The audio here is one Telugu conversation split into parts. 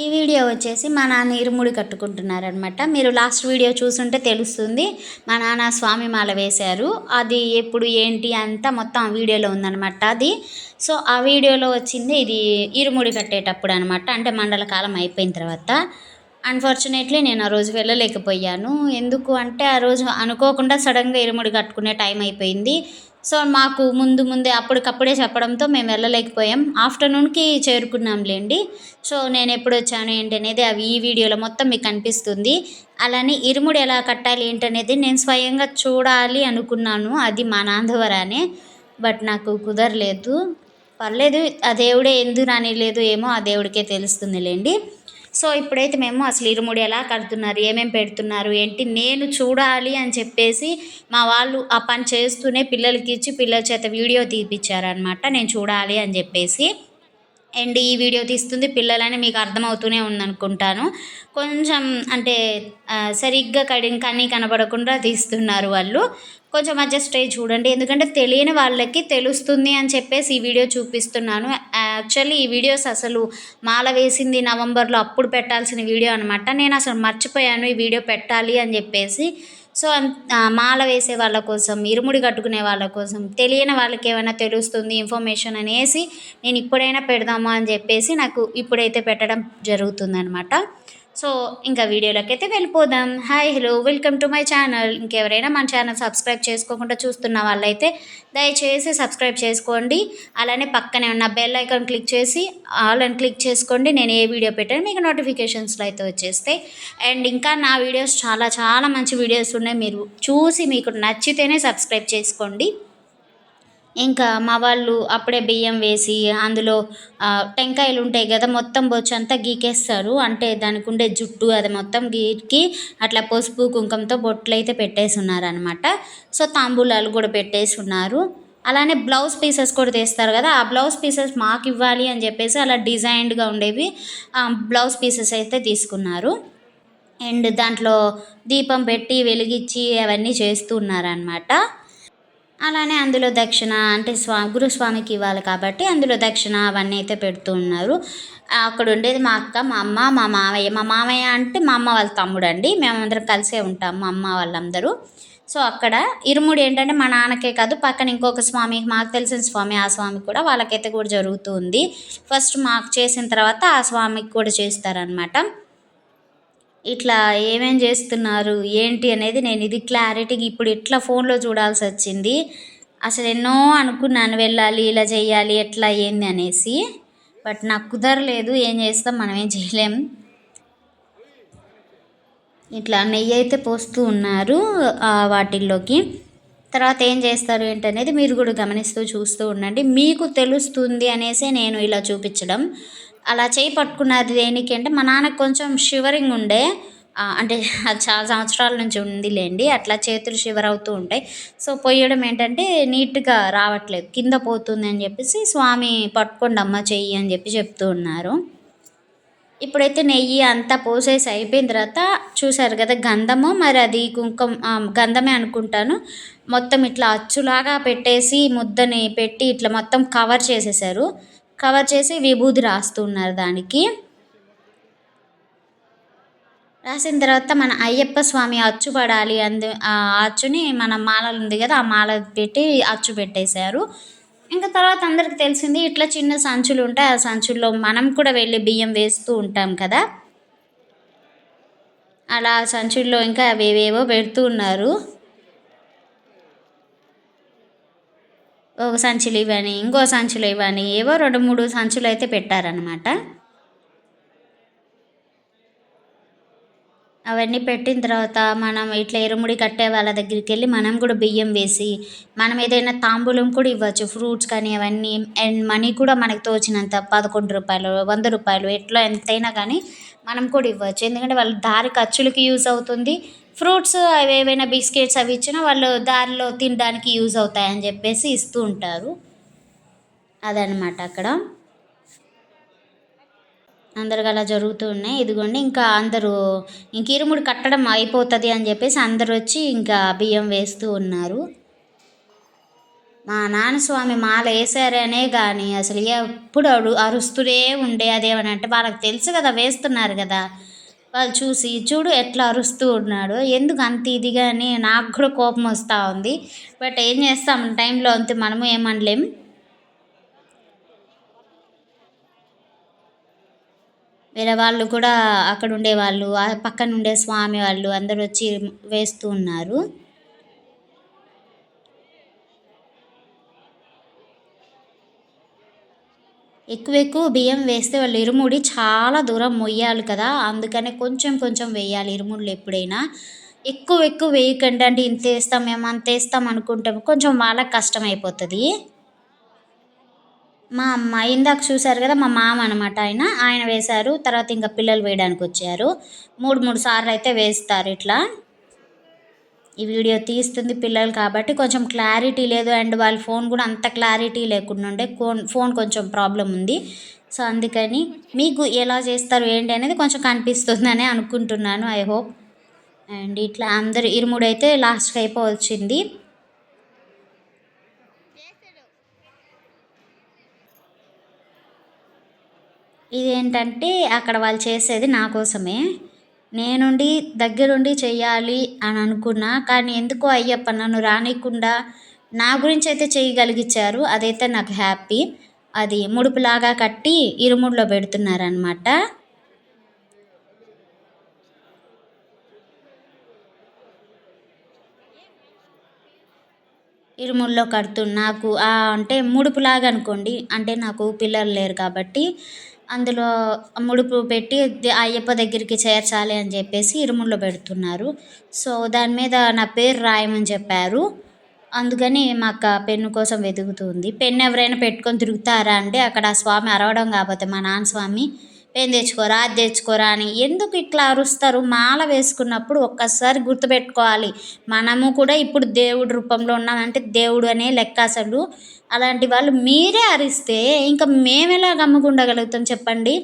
ఈ వీడియో వచ్చేసి మా నాన్న ఇరుముడి కట్టుకుంటున్నారనమాట. మీరు లాస్ట్ వీడియో చూసుంటే తెలుస్తుంది. మా నాన్న స్వామి మాల వేశారు. అది ఎప్పుడు ఏంటి అంతా మొత్తం ఆ వీడియోలో ఉందనమాట అది. సో ఆ వీడియోలో వచ్చింది ఇది ఇరుముడి కట్టేటప్పుడు అనమాట. అంటే మండల కాలం అయిపోయిన తర్వాత. అన్ఫార్చునేట్లీ నేను ఆ రోజు వెళ్ళలేకపోయాను. ఎందుకు అంటే ఆ రోజు అనుకోకుండా సడన్గా ఇరుముడి కట్టుకునే టైం అయిపోయింది. సో మాకు ముందు ముందే అప్పటికప్పుడే చెప్పడంతో మేము వెళ్ళలేకపోయాం. ఆఫ్టర్నూన్కి చేరుకున్నాంలేండి. సో నేను ఎప్పుడు వచ్చాను ఏంటి అనేది అవి ఈ వీడియోలో మొత్తం మీకు కనిపిస్తుంది అలానే ఇరుముడు ఎలా కట్టాలి ఏంటనేది నేను స్వయంగా చూడాలి అనుకున్నాను. అది మా నాన్న బట్ నాకు కుదరలేదు. పర్లేదు ఆ దేవుడే ఎందుకు రానిలేదు ఏమో ఆ దేవుడికే తెలుస్తుందిలేండి. సో ఇప్పుడైతే మేము అసలు ఇరుముడి ఎలా కడుతున్నారు ఏమేమి పెడుతున్నారు ఏంటి నేను చూడాలి అని చెప్పేసి మా వాళ్ళు ఆ పని చేస్తూనే పిల్లలకి ఇచ్చి పిల్లల చేత వీడియో తీపిచ్చారనమాట నేను చూడాలి అని చెప్పేసి. అండ్ ఈ వీడియో తీస్తుంది పిల్లలని మీకు అర్థమవుతూనే ఉందనుకుంటాను. కొంచెం అంటే సరిగ్గా కడి కన్నీ కనబడకుండా తీస్తున్నారు వాళ్ళు. కొంచెం అడ్జస్ట్ అయ్యి చూడండి. ఎందుకంటే తెలియని వాళ్ళకి తెలుస్తుంది అని చెప్పేసి ఈ వీడియో చూపిస్తున్నాను. యాక్చువల్లీ ఈ వీడియోస్ అసలు మాల వేసింది నవంబర్లో అప్పుడు పెట్టాల్సిన వీడియో అనమాట నేను అసలు మర్చిపోయాను ఈ వీడియో పెట్టాలి అని చెప్పేసి. సో మాల వేసే వాళ్ళ కోసం ఇరుముడి కట్టుకునే వాళ్ళ కోసం తెలియని వాళ్ళకి ఏమైనా తెలుస్తుంది ఇన్ఫర్మేషన్ అనేసి నేను ఇప్పుడైనా పెడదామా అని చెప్పేసి నాకు ఇప్పుడైతే పెట్టడం జరుగుతుందనమాట సో ఇంకా వీడియోలోకి అయితే వెళ్ళిపోదాం. Hi hello welcome to my channel ఇంకెవరైనా మన ఛానల్ సబ్స్క్రైబ్ చేసుకోకుండా చూస్తున్న వాళ్ళైతే దయచేసి సబ్స్క్రైబ్ చేసుకోండి. అలానే పక్కనే ఉన్న బెల్ ఐకాన్ క్లిక్ చేసి ఆల్ అని క్లిక్ చేసుకోండి. నేను ఏ వీడియో పెట్టాను మీకు నోటిఫికేషన్స్లో అయితే వచ్చేస్తాయి. అండ్ ఇంకా నా వీడియోస్ చాలా చాలా మంచి వీడియోస్ ఉన్నాయి. మీరు చూసి మీకు నచ్చితేనే సబ్స్క్రైబ్ చేసుకోండి. ఇంకా మా వాళ్ళు అప్పుడే బియ్యం వేసి అందులో టెంకాయలు ఉంటాయి కదా మొత్తం బొచ్చు అంతా గీకేస్తారు. అంటే దానికి ఉండే జుట్టు అది మొత్తం గీకి అట్లా పసుపు కుంకుమతో బొట్లు అయితే పెట్టేసి ఉన్నారనమాట సో తాంబూలాలు కూడా పెట్టేసి ఉన్నారు అలానే బ్లౌజ్ పీసెస్ కూడా తీస్తారు కదా ఆ బ్లౌజ్ పీసెస్ మాకు ఇవ్వాలి అని చెప్పేసి అలా డిజైన్డ్గా ఉండేవి బ్లౌజ్ పీసెస్ అయితే తీసుకున్నారు. అండ్ దాంట్లో దీపం పెట్టి వెలిగించి అవన్నీ చేస్తూ ఉన్నారనమాట అలానే అందులో దక్షిణ అంటే స్వా గురుస్వామికి ఇవ్వాలి కాబట్టి అందులో దక్షిణ అవన్నీ అయితే పెడుతూ ఉన్నారు. అక్కడ ఉండేది మా అక్క మా అమ్మ మా మావయ్య మా మామయ్య అంటే మా అమ్మ వాళ్ళ తమ్ముడు అండి మేమందరం కలిసే ఉంటాం మా అమ్మ వాళ్ళందరూ. సో అక్కడ ఇరుముడు ఏంటంటే మా నాన్నకే కాదు పక్కన ఇంకొక స్వామి మాకు తెలిసిన స్వామి ఆ స్వామి కూడా వాళ్ళకైతే కూడా జరుగుతూ ఉంది. ఫస్ట్ మాకు చేసిన తర్వాత ఆ స్వామికి కూడా చేస్తారనమాట ఇట్లా ఏమేం చేస్తున్నారు ఏంటి అనేది నేను ఇది క్లారిటీగా ఇప్పుడు ఇట్లా ఫోన్లో చూడాల్సి వచ్చింది. అసలు ఎన్నో అనుకున్నాను వెళ్ళాలి ఇలా చేయాలి ఎట్లా ఏంది అనేసి. బట్ నాకు కుదరలేదు ఏం చేస్తాం మనం ఏం చేయలేం. ఇట్లా నెయ్యి అయితే పోస్తూ ఉన్నారు వాటిల్లోకి. తర్వాత ఏం చేస్తారు ఏంటనేది మీరు కూడా గమనిస్తూ చూస్తూ ఉండండి. మీకు తెలుస్తుంది అనేసి నేను ఇలా చూపించడం. అలా చేయి పట్టుకున్నది దేనికి అంటే మా నాన్నకు కొంచెం షివరింగ్ ఉండే. అంటే చాలా సంవత్సరాల నుంచి ఉందిలేండి. అట్లా చేతులు షివర్ అవుతూ ఉంటాయి. సో పొయ్యడం ఏంటంటే నీట్గా రావట్లేదు. కింద పోతుంది అని చెప్పేసి స్వామి పట్టుకోండి అమ్మ చెయ్యి అని చెప్పి చెప్తూ ఉన్నారు. ఇప్పుడైతే నెయ్యి అంతా పోసేసి అయిపోయిన తర్వాత చూసారు కదా గంధము. మరి అది కుంకుమ గంధమే అనుకుంటాను. మొత్తం ఇట్లా అచ్చులాగా పెట్టేసి ముద్దని పెట్టి ఇట్లా మొత్తం కవర్ చేసేసారు కవర్ చేసి విభూది రాస్తున్నారు దానికి. రాసిన తర్వాత మన అయ్యప్ప స్వామి అచ్చు పడాలి అందు ఆ అచ్చుని మన మాలలు ఉంది కదా ఆ మాల పెట్టి అచ్చు పెట్టేశారు. ఇంకా తర్వాత అందరికి తెలిసింది ఇట్లా చిన్న సంచులు ఉంటాయి ఆ సంచుల్లో మనం కూడా వెళ్ళి బియ్యం వేస్తూ ఉంటాం కదా. అలా సంచుల్లో ఇంకా అవేవేవో పెడుతూ ఉన్నారు. ఒక సంచులు ఇవని ఇంకో సంచులు ఇవని ఏవో రెండు మూడు సంచులు అయితే పెట్టారనమాట అవన్నీ పెట్టిన తర్వాత మనం ఇట్లా ఎరుముడి కట్టే వాళ్ళ దగ్గరికి వెళ్ళి మనం కూడా బియ్యం వేసి మనం ఏదైనా తాంబూలం కూడా ఇవ్వచ్చు ఫ్రూట్స్ కానీ అవన్నీ అండ్ మనీ కూడా మనకు తోచినంత పదకొండు రూపాయలు వంద రూపాయలు ఎట్లా ఎంతైనా కానీ మనం కూడా ఇవ్వచ్చు. ఎందుకంటే వాళ్ళ దారి ఖర్చులకి యూజ్ అవుతుంది. ఫ్రూట్స్ అవి ఏవైనా బిస్కెట్స్ అవి ఇచ్చినా వాళ్ళు దారిలో తినడానికి యూజ్ అవుతాయని చెప్పేసి ఇస్తూ ఉంటారు. అదనమాట అక్కడ. అందరికి అలా జరుగుతూ ఉన్నాయి. ఇదిగోండి ఇంకా అందరూ ఇంక ఇరుముడి కట్టడం అయిపోతుంది అని చెప్పేసి అందరూ వచ్చి ఇంకా బియ్యం వేస్తూ ఉన్నారు. మా నాన్న స్వామి మాల వేసారనే కానీ అసలు ఎప్పుడు అడు అరుస్తూనే ఉండే అదేమని అంటే వాళ్ళకి తెలుసు కదా వేస్తున్నారు కదా. వాళ్ళు చూసి చూడు ఎట్లా అరుస్తూ ఉన్నాడు. ఎందుకు అంత ఇదిగా అని నాకు కూడా కోపం వస్తూ ఉంది. బట్ ఏం చేస్తాం? టైంలో అంతే మనము ఏమనలేము వేరే వాళ్ళు కూడా అక్కడ ఉండేవాళ్ళు వాళ్ళు పక్కన ఉండే స్వామి వాళ్ళు అందరూ వచ్చి వేస్తూ ఉన్నారు. ఎక్కువ ఎక్కువ బియ్యం వేస్తే వాళ్ళు ఇరుముడి చాలా దూరం మొయ్యాలి కదా అందుకనే కొంచెం కొంచెం వేయాలి ఇరుముడులు ఎప్పుడైనా. ఎక్కువ ఎక్కువ వేయకండి అంటే ఇంత వేస్తాం మేము అంత వేస్తాం అనుకుంటాం కొంచెం వాళ్ళకి కష్టం అయిపోతుంది మా అమ్మ ఇందాక చూశారు కదా మా మామ అనమాట ఆయన. ఆయన వేశారు తర్వాత ఇంకా పిల్లలు వేయడానికి వచ్చారు. మూడు మూడు సార్లు అయితే వేస్తారు ఇట్లా. ఈ వీడియో తీస్తుంది పిల్లలు కాబట్టి కొంచెం క్లారిటీ లేదు అండ్ వాళ్ళ ఫోన్ కూడా అంత క్లారిటీ లేకుండా ఉండే ఫోన్ ఫోన్ కొంచెం ప్రాబ్లం ఉంది. సో అందుకని మీకు ఎలా చేస్తారు ఏంటి అనేది కొంచెం కనిపిస్తుందని అనుకుంటున్నాను ఐ హోప్ అండ్ ఇట్లా అందరు ఇరుముడైతే అయితే లాస్ట్కి అయిపోవచ్చింది ఇదేంటంటే అక్కడ వాళ్ళు చేసేది నా కోసమే. నేనుండి దగ్గరుండి చెయ్యాలి అని అనుకున్నా కానీ ఎందుకో అయ్యప్ప నన్ను రానికుండా నా గురించి అయితే చేయగలిగించారు అదైతే నాకు హ్యాపీ. అది ముడుపులాగా కట్టి ఇరుముడిలో పెడుతున్నారనమాట ఇరుముల్లో కడుతు నాకు అంటే ముడుపులాగా అనుకోండి అంటే నాకు పిల్లలు లేరు కాబట్టి అందులో ముడుపు పెట్టి అయ్యప్ప దగ్గరికి చేర్చాలి అని చెప్పేసి ఇరుముల్లో పెడుతున్నారు. సో దాని మీద నా పేరు రాయమని చెప్పారు. అందుకని మా అక్క పెన్ను కోసం వెతుకుతుంది పెన్ను ఎవరైనా పెట్టుకొని తిరుగుతారా అంటే అక్కడ ఆ స్వామి అరవడం కాకపోతే మా నాన్న స్వామి పెన్ తెచ్చుకోరా? అది తెచ్చుకోరా అని ఎందుకు ఇట్లా అరుస్తారు? మాల వేసుకున్నప్పుడు ఒక్కసారి గుర్తుపెట్టుకోవాలి. మనము కూడా ఇప్పుడు దేవుడు రూపంలో ఉన్నామంటే దేవుడు అనే లెక్క అసలు. అలాంటి వాళ్ళు మీరే అరిస్తే ఇంకా మేము ఎలా గమ్ముకుండగలుగుతాం చెప్పండి?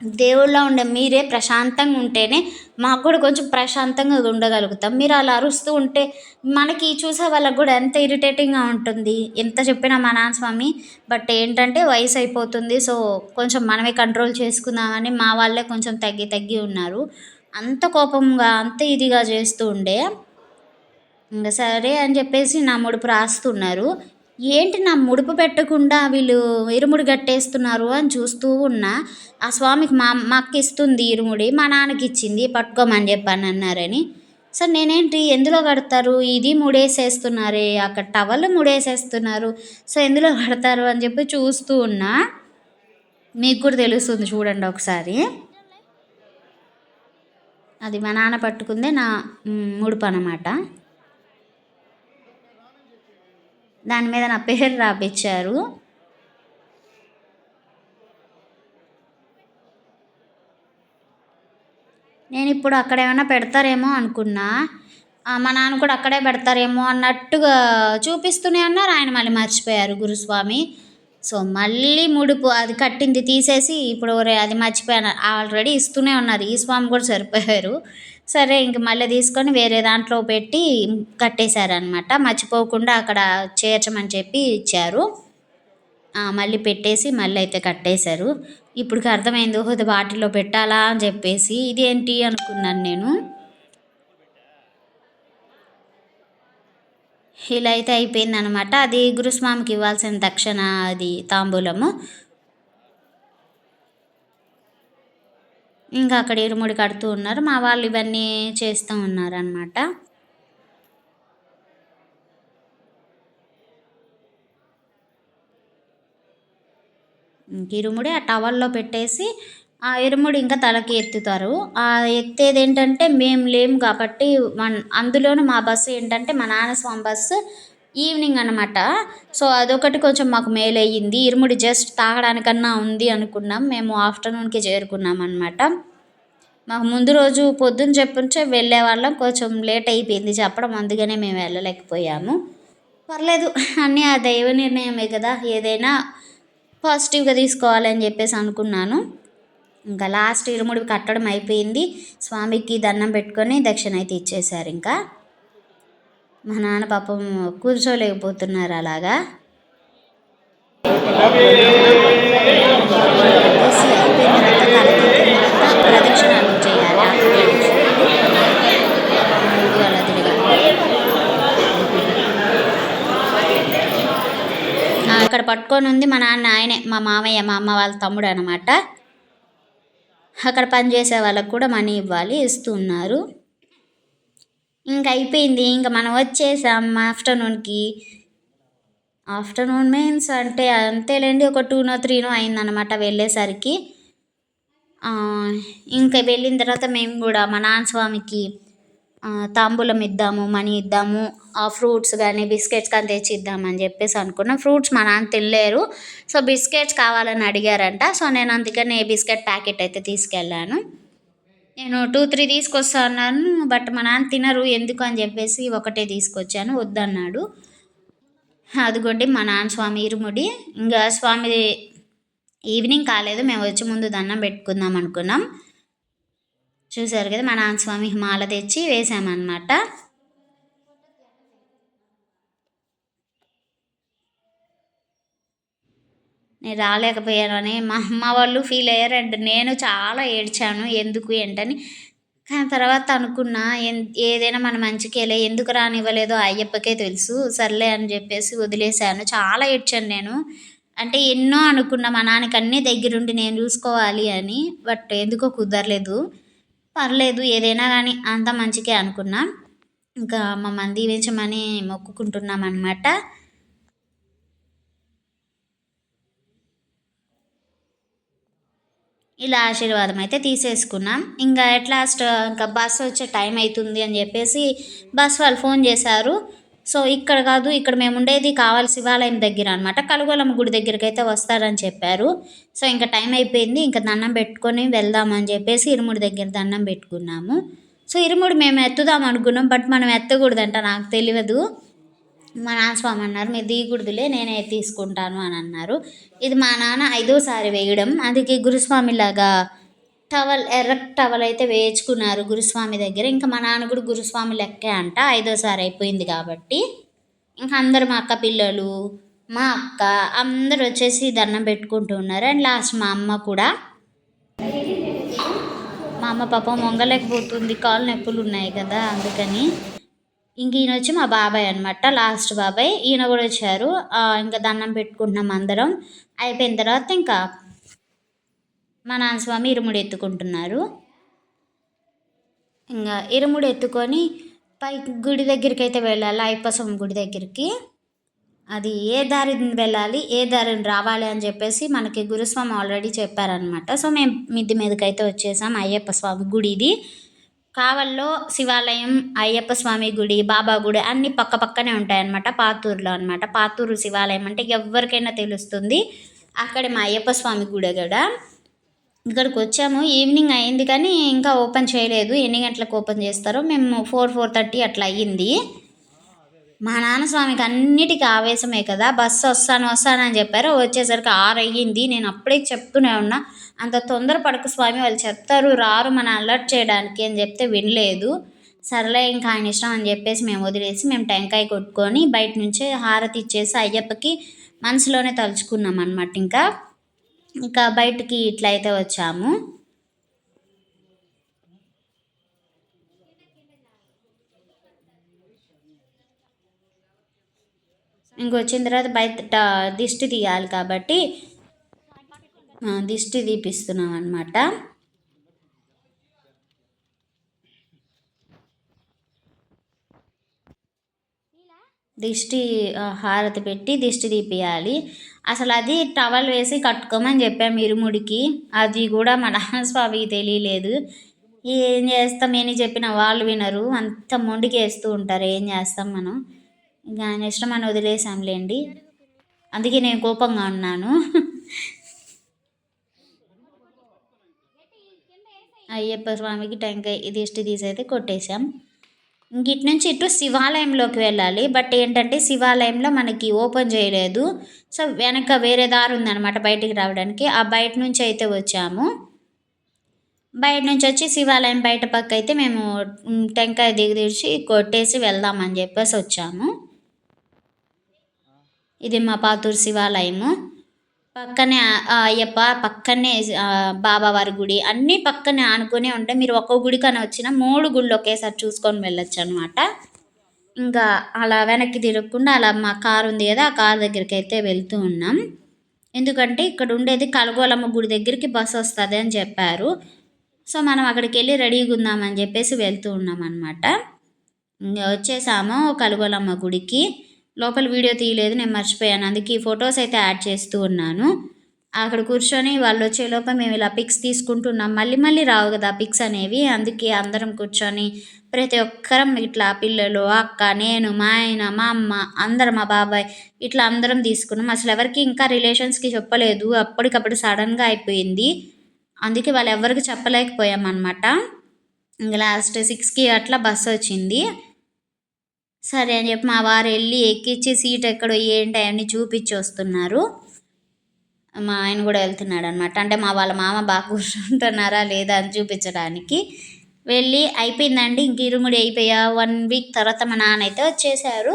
దేవుళ్ళ ఉండే మీరే ప్రశాంతంగా ఉంటేనే మాకు కూడా కొంచెం ప్రశాంతంగా ఉండగలుగుతాం. మీరు అలా అరుస్తూ ఉంటే మనకి చూసే వాళ్ళకి కూడా ఎంత ఇరిటేటింగ్గా ఉంటుంది. ఎంత చెప్పినా మా నాన్న స్వామి బట్ ఏంటంటే వయసు అయిపోతుంది. సో కొంచెం మనమే కంట్రోల్ చేసుకుందామని మా వాళ్ళే కొంచెం తగ్గి తగ్గి ఉన్నారు. అంత కోపంగా అంత ఇదిగా చేస్తూ ఉండే. ఇంకా సరే అని చెప్పేసి నా ముడుపు రాస్తున్నారు. ఏంటి నా ముడుపు పెట్టకుండా వీళ్ళు ఇరుముడి కట్టేస్తున్నారు అని చూస్తూ ఉన్నా ఆ స్వామికి మా మా ఇస్తుంది ఇరుముడి మా నాన్నకి ఇచ్చింది పట్టుకోమని చెప్పాను అన్నారని. సార్ నేనేంటి? ఎందులో కడతారు? ఇది ముడేసేస్తున్నారే అక్కడ టవల్ ముడేసేస్తున్నారు. సో ఎందులో కడతారు? అని చెప్పి చూస్తూ ఉన్నా మీకు కూడా తెలుస్తుంది చూడండి ఒకసారి. అది మా నాన్న పట్టుకుందే నా ముడుపు అనమాట దాని మీద నా పేరు రాపించారు నేను ఇప్పుడు అక్కడ ఏమైనా పెడతారేమో అనుకున్నా. మా నాన్న కూడా అక్కడే పెడతారేమో అన్నట్టుగా చూపిస్తూనే ఉన్నారు ఆయన మళ్ళీ మర్చిపోయారు గురుస్వామి. సో మళ్ళీ ముడుపు అది కట్టింది తీసేసి ఇప్పుడు అది మర్చిపోయాను. ఆల్రెడీ ఇస్తూనే ఉన్నారు. ఈ స్వామి కూడా సరిపోయారు. సరే ఇంక మళ్ళీ తీసుకొని వేరే దాంట్లో పెట్టి కట్టేశారనమాట మర్చిపోకుండా అక్కడ చేర్చమని చెప్పి ఇచ్చారు. మళ్ళీ పెట్టేసి మళ్ళీ అయితే కట్టేశారు. ఇప్పుడు అర్థమైంది ఓహో వాటిలో పెట్టాలా అని చెప్పేసి. ఇది ఏంటి అనుకున్నాను నేను. ఇలా అయితే అయిపోయింది అనమాట అది గురుస్వామికి ఇవ్వాల్సిన దక్షిణ అది తాంబూలము. ఇంకా అక్కడ ఇరుముడి కడుతూ ఉన్నారు. మా వాళ్ళు ఇవన్నీ చేస్తూ ఉన్నారనమాట ఇరుముడి ఆ టవల్లో పెట్టేసి ఆ ఇరుముడి ఇంకా తలకి ఎత్తుతారు. ఆ ఎత్తేది ఏంటంటే మేము లేము కాబట్టి మన అందులోనూ మా బస్సు ఏంటంటే మా నాన్న స్వామి బస్సు ఈవినింగ్ అనమాట సో అదొకటి కొంచెం మాకు మేలు అయ్యింది ఇరుముడి జస్ట్ తాగడానికన్నా ఉంది అనుకున్నాం. మేము ఆఫ్టర్నూన్కి చేరుకున్నాం అనమాట మాకు ముందు రోజు పొద్దున్న చెప్పుంచే వెళ్ళే వాళ్ళం కొంచెం లేట్ అయిపోయింది చెప్పడం. అందుకనే మేము వెళ్ళలేకపోయాము. పర్లేదు. అన్నీ ఆ దైవ నిర్ణయమే కదా. ఏదైనా పాజిటివ్గా తీసుకోవాలని చెప్పేసి అనుకున్నాను. ఇంకా లాస్ట్ ఇరుముడి కట్టడం అయిపోయింది. స్వామికి దండం పెట్టుకొని దక్షిణ అయితే ఇచ్చేశారు ఇంకా. మా నాన్న పాపం కూర్చోలేకపోతున్నారు అలాగా. ప్రదక్షిణాలు చేయాలి? అక్కడ పట్టుకొని ఉంది మా నాన్న ఆయనే మా మామయ్య మా అమ్మ వాళ్ళ తమ్ముడు అనమాట అక్కడ పనిచేసే వాళ్ళకు కూడా మనీ ఇవ్వాలి ఇస్తున్నారు ఇంకా అయిపోయింది. ఇంకా మనం వచ్చేసాం ఆఫ్టర్నూన్కి. ఆఫ్టర్నూన్ మీన్స్ అంటే అంతేలేండి ఒక టూనో త్రీనో అయిందనమాట వెళ్ళేసరికి. ఇంకా వెళ్ళిన తర్వాత మేము కూడా మా నాన్న స్వామికి తాంబూలం ఇద్దాము మనీ ఇద్దాము ఆ ఫ్రూట్స్ కానీ బిస్కెట్స్ కానీ తెచ్చి ఇద్దామని చెప్పేసి అనుకున్నాం. ఫ్రూట్స్ మా నాన్న తినలేరు. సో బిస్కెట్స్ కావాలని అడిగారంట. సో నేను అందుకని బిస్కెట్ ప్యాకెట్ అయితే తీసుకెళ్ళాను. నేను టూ త్రీ తీసుకొస్తా అన్నాను బట్ మా నాన్న తినరు ఎందుకు అని చెప్పేసి ఒకటే తీసుకొచ్చాను వద్దన్నాడు. అదిగోండి మా నాన్న స్వామి ఇరుముడి. ఇంకా స్వామి ఈవినింగ్ కాలేదు మేము వచ్చి ముందు దండం పెట్టుకుందాం అనుకున్నాం. చూసారు కదా మా నాన్న స్వామి మాల తెచ్చి వేసామన్నమాట. నేను రాలేకపోయాను అని మా అమ్మ వాళ్ళు ఫీల్ అయ్యారు అండ్ నేను చాలా ఏడ్చాను ఎందుకు ఏంటని. కానీ తర్వాత అనుకున్నా ఎన్- ఏదైనా మన మంచికేలే ఎందుకు రానివ్వలేదో అయ్యప్పకే తెలుసు. సర్లే అని చెప్పేసి వదిలేశాను. చాలా ఏడ్చాను నేను. అంటే ఎన్నో అనుకున్నా మా నాన్నకి అన్నీ దగ్గరుండి నేను చూసుకోవాలి అని. బట్ ఎందుకో కుదరలేదు. పర్లేదు ఏదైనా కానీ అంత మంచికే అనుకున్నా. ఇంకా మమ్మల్ని దీవించమని మొక్కుకుంటున్నాం అనమాట ఇలా ఆశీర్వాదం అయితే తీసేసుకున్నాం. ఇంకా ఎట్ లాస్ట్ ఇంకా బస్సు వచ్చే టైం అవుతుంది అని చెప్పేసి బస్ వాళ్ళు ఫోన్ చేశారు. సో ఇక్కడ కాదు ఇక్కడ మేము ఉండేది కావాలి శివాలయం దగ్గర అనమాట కలుగోలమ్మ గుడి దగ్గరికి అయితే వస్తారని చెప్పారు. సో ఇంకా టైం అయిపోయింది. ఇంకా దండం పెట్టుకొని వెళ్దామని చెప్పేసి ఇరుముడి దగ్గర దండం పెట్టుకున్నాము. సో ఇరుముడు మేము ఎత్తుదాం అనుకున్నాం బట్ మనం ఎత్తకూడదంట నాకు తెలియదు. మా నాన్న స్వామి అన్నారు మీరు దిగుడుదులే నేనే తీసుకుంటాను అని అన్నారు. ఇది మా నాన్న ఐదోసారి వేయడం. అందుకే గురుస్వామిలాగా టవల్ ఎర్ర టవల్ అయితే వేయించుకున్నారు గురుస్వామి దగ్గర. ఇంకా మా నాన్న కూడా గురుస్వామి లెక్కే అంట ఐదోసారి అయిపోయింది కాబట్టి. ఇంకా అందరు మా అక్క పిల్లలు మా అక్క అందరు వచ్చేసి దండం పెట్టుకుంటూ ఉన్నారు. అండ్ లాస్ట్ మా అమ్మ కూడా. మా అమ్మ పాపం వంగలేకపోతుంది కాళ్ళు నొప్పులు ఉన్నాయి కదా అందుకని. ఇంక ఈయన వచ్చి మా బాబాయ్ అనమాట లాస్ట్ బాబాయ్. ఈయన కూడా వచ్చారు. ఇంకా దండం పెట్టుకుంటున్నాం అందరం. అయిపోయిన తర్వాత ఇంకా మా నాన్న స్వామి ఎత్తుకుంటున్నారు. ఇంకా ఇరుముడు ఎత్తుకొని పై గుడి దగ్గరికి అయితే వెళ్ళాలి అయ్యప్ప స్వామి గుడి దగ్గరికి. అది ఏ దారిని వెళ్ళాలి ఏ దారిని రావాలి అని చెప్పేసి మనకి గురుస్వామి ఆల్రెడీ చెప్పారనమాట సో మేము మిద్ది మీదకి అయితే వచ్చేసాం అయ్యప్ప స్వామి గుడి ఇది కావల్లో శివాలయం అయ్యప్ప స్వామి గుడి బాబా గుడి అన్నీ పక్క పక్కనే ఉంటాయన్నమాట పాతూరులో అనమాట పాతూరు శివాలయం అంటే ఎవరికైనా తెలుస్తుంది. అక్కడే మా అయ్యప్ప స్వామి గుడి కూడా ఇక్కడికి వచ్చాము. ఈవినింగ్ అయింది కానీ ఇంకా ఓపెన్ చేయలేదు. ఎన్ని గంటలకు ఓపెన్ చేస్తారో మేము ఫోర్ ఫోర్ థర్టీ అట్లా అయ్యింది. మా నాన్న స్వామికి అన్నిటికీ ఆవేశమే కదా బస్సు వస్తాను వస్తాను అని చెప్పారు. వచ్చేసరికి ఆరు అయ్యింది. నేను అప్పుడే చెప్తూనే ఉన్నా అంత తొందర పడక స్వామి వాళ్ళు చెప్తారు రారు మన అలర్ట్ చేయడానికి అని చెప్తే వినలేదు. సర్లే ఇంకా ఆయన ఇష్టం అని చెప్పేసి మేము వదిలేసి మేము టెంకాయ కొట్టుకొని బయట నుంచే హారతి ఇచ్చేసి అయ్యప్పకి మనసులోనే తలుచుకున్నాం అనమాట ఇంకా ఇంకా బయటికి ఇట్లా అయితే వచ్చాము. ఇంకొచ్చిన తర్వాత బయట దిష్టి తీయాలి కాబట్టి దిష్టి తీపిస్తున్నాం అనమాట దిష్టి హారతి పెట్టి దిష్టి తీపియాలి. అసలు అది టవల్ వేసి కట్టుకోమని చెప్పాము ఇరుముడికి. అది కూడా మా స్వామికి తెలియలేదు. ఏం చేస్తాం? ఏని చెప్పిన వాళ్ళు వినరు. అంత మొండికి వేస్తూ ఉంటారు. ఏం చేస్తాం మనం? ఇంకా ఆయన ఇష్టం అని వదిలేసాంలేండి అందుకే నేను కోపంగా ఉన్నాను. అయ్యప్ప స్వామికి టెంకాయ ఇది దిష్టి తీసైతే కొట్టేశాం. ఇంక ఇటు నుంచి ఇటు శివాలయంలోకి వెళ్ళాలి. బట్ ఏంటంటే శివాలయంలో మనకి ఓపెన్ చేయలేదు. సో వెనక వేరే దారి ఉందన్నమాట బయటికి రావడానికి. ఆ బయట నుంచి అయితే వచ్చాము. బయట నుంచి వచ్చి శివాలయం బయట పక్క అయితే మేము టెంకాయ దిగదీసి కొట్టేసి వెళ్దామని చెప్పేసి వచ్చాము. ఇది మా పాతూరు శివాలయము. పక్కనే అయ్యప్ప పక్కనే బాబావారి గుడి అన్నీ పక్కనే ఆనుకునే ఉంటాయి మీరు ఒక్క గుడికని వచ్చిన మూడు గుళ్ళు ఒకేసారి చూసుకొని వెళ్ళొచ్చు అనమాట ఇంకా అలా వెనక్కి తిరగకుండా అలా మా కారు ఉంది కదా ఆ కారు దగ్గరికి అయితే వెళ్తూ ఉన్నాం. ఎందుకంటే ఇక్కడ ఉండేది కలగోలమ్మ గుడి దగ్గరికి బస్సు వస్తుంది అని చెప్పారు. సో మనం అక్కడికి వెళ్ళి రెడీగా ఉందామని చెప్పేసి వెళ్తూ ఉన్నాం అనమాట ఇంకా వచ్చేసాము కలగోలమ్మ గుడికి. లోపల వీడియో తీయలేదు నేను మర్చిపోయాను. అందుకే ఈ ఫొటోస్ అయితే యాడ్ చేస్తూ ఉన్నాను. అక్కడ కూర్చొని వాళ్ళు వచ్చే లోపల మేము ఇలా పిక్స్ తీసుకుంటున్నాం. మళ్ళీ మళ్ళీ రావు కదా పిక్స్ అనేవి. అందుకే అందరం కూర్చొని ప్రతి ఒక్కరం ఇట్లా పిల్లలు అక్క నేను మా ఆయన మా అమ్మ అందరం మా బాబాయ్ ఇట్లా అందరం తీసుకున్నాం. అసలు ఎవరికి ఇంకా రిలేషన్స్కి చెప్పలేదు. అప్పటికప్పుడు సడన్గా అయిపోయింది. అందుకే వాళ్ళు ఎవరికి చెప్పలేకపోయాం అనమాట ఇంకా లాస్ట్ సిక్స్కి అట్లా బస్సు వచ్చింది. సరే అని చెప్పి మా వారు వెళ్ళి ఎక్కించి సీట్ ఎక్కడో ఏంటి అవన్నీ చూపించి వస్తున్నారు మా ఆయన కూడా వెళ్తున్నాడు అనమాట అంటే మా వాళ్ళ మామ బాగా కూర్చుంటున్నారా లేదా అని చూపించడానికి వెళ్ళి అయిపోయిందండి. ఇంక ఇరుముడి అయిపోయా. వన్ వీక్ తర్వాత మా నాన్న అయితే వచ్చేసారు.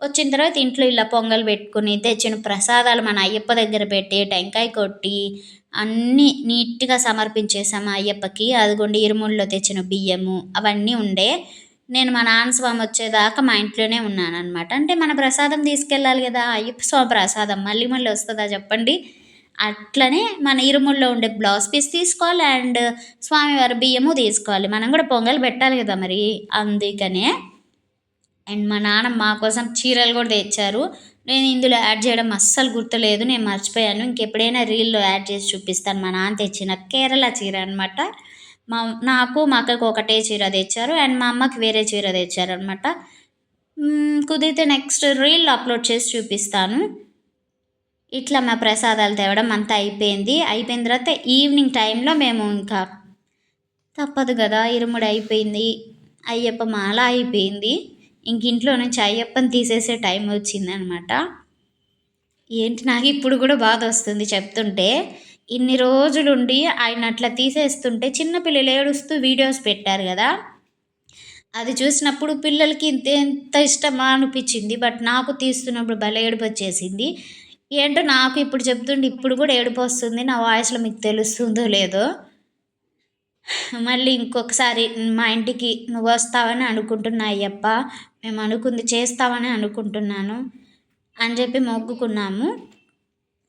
వచ్చిన తర్వాత ఇంట్లో ఇలా పొంగల్ పెట్టుకుని తెచ్చిన ప్రసాదాలు మన అయ్యప్ప దగ్గర పెట్టి టెంకాయ కొట్టి అన్నీ నీట్గా సమర్పించేసాము అయ్యప్పకి. అదిగోండి ఇరుముడిలో తెచ్చిన బియ్యము అవన్నీ ఉండే నేను మా నాన్న స్వామి వచ్చేదాకా మా ఇంట్లోనే ఉన్నాను అనమాట అంటే మన ప్రసాదం తీసుకెళ్ళాలి కదా అయ్యప్ప స్వామి ప్రసాదం మళ్ళీ మళ్ళీ వస్తుందా చెప్పండి? అట్లనే మన ఇరుముల్లో ఉండే బ్లౌజ్ పీస్ తీసుకోవాలి అండ్ స్వామివారి బియ్యము తీసుకోవాలి. మనం కూడా పొంగల్ పెట్టాలి కదా మరి. అందుకనే అండ్ మా నాన్న మా కోసం చీరలు కూడా తెచ్చారు. నేను ఇందులో యాడ్ చేయడం అస్సలు గుర్తులేదు నేను మర్చిపోయాను. ఇంకెప్పుడైనా రీల్లో యాడ్ చేసి చూపిస్తాను. మా నాన్న తెచ్చిన కేరళ చీర అనమాట మా నాకు మా అక్కకు ఒకటే చీర తెచ్చారు. అండ్ మా అమ్మకి వేరే చీర తెచ్చారు అనమాట కుదిరితే నెక్స్ట్ రీల్ అప్లోడ్ చేసి చూపిస్తాను. ఇట్లా మా ప్రసాదాలు తేవడం అంతా అయిపోయింది. అయిపోయిన తర్వాత ఈవినింగ్ టైంలో మేము ఇంకా తప్పదు కదా ఇరుముడి అయిపోయింది. అయ్యప్ప మాల అయిపోయింది. ఇంక ఇంట్లో నుంచి అయ్యప్పని తీసేసే టైం వచ్చిందనమాట ఏంటి నాకు ఇప్పుడు కూడా బాధ వస్తుంది చెప్తుంటే. ఇన్ని రోజులుండి ఆయన అట్లా తీసేస్తుంటే చిన్నపిల్లలు ఏడుస్తూ వీడియోస్ పెట్టారు కదా. అది చూసినప్పుడు పిల్లలకి ఇంత ఎంత ఇష్టమా అనిపించింది. బట్ నాకు తీస్తున్నప్పుడు భలే ఏడుపు వచ్చేసింది ఏంటో నాకు ఇప్పుడు చెప్తుండే ఇప్పుడు కూడా ఏడుపు వస్తుంది నా వాయిస్లో మీకు తెలుస్తుందో లేదో. మళ్ళీ ఇంకొకసారి మా ఇంటికి నువ్వు వస్తావని అనుకుంటున్నా అయ్యప్ప. మేము అనుకుంది చేస్తావని అనుకుంటున్నాను అని చెప్పి మొక్కుకున్నాము.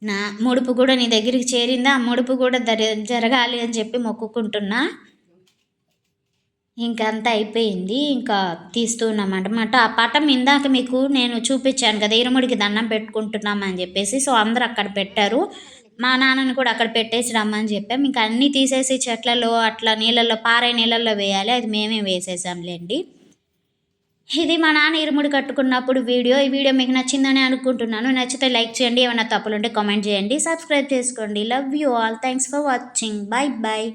నా ముడుపు కూడా నీ దగ్గరికి చేరిందా? ఆ ముడుపు కూడా దరి జరగాలి అని చెప్పి మొక్కుకుంటున్నా. ఇంకా అంతా అయిపోయింది. ఇంకా తీస్తున్నామన్నమాట ఆ పటం ఇందాక మీకు నేను చూపించాను కదా ఇరుముడికి దండం పెట్టుకుంటున్నామని చెప్పేసి. సో అందరు అక్కడ పెట్టారు. మా నాన్నని కూడా అక్కడ పెట్టేసి రమ్మని చెప్పాం. ఇంకా అన్నీ తీసేసి చెట్లలో అట్లా నీళ్ళల్లో పారే నీళ్ళల్లో వేయాలి. అది మేమే వేసేసాంలేండి. ఇది మా నాన్న ఇరుముడి కట్టుకున్నప్పుడు వీడియో. ఈ వీడియో మీకు నచ్చిందని అనుకుంటున్నాను. నచ్చితే లైక్ చేయండి ఏమైనా తప్పులుంటే కామెంట్ చేయండి. సబ్స్క్రైబ్ చేసుకోండి. Love you all thanks for watching bye bye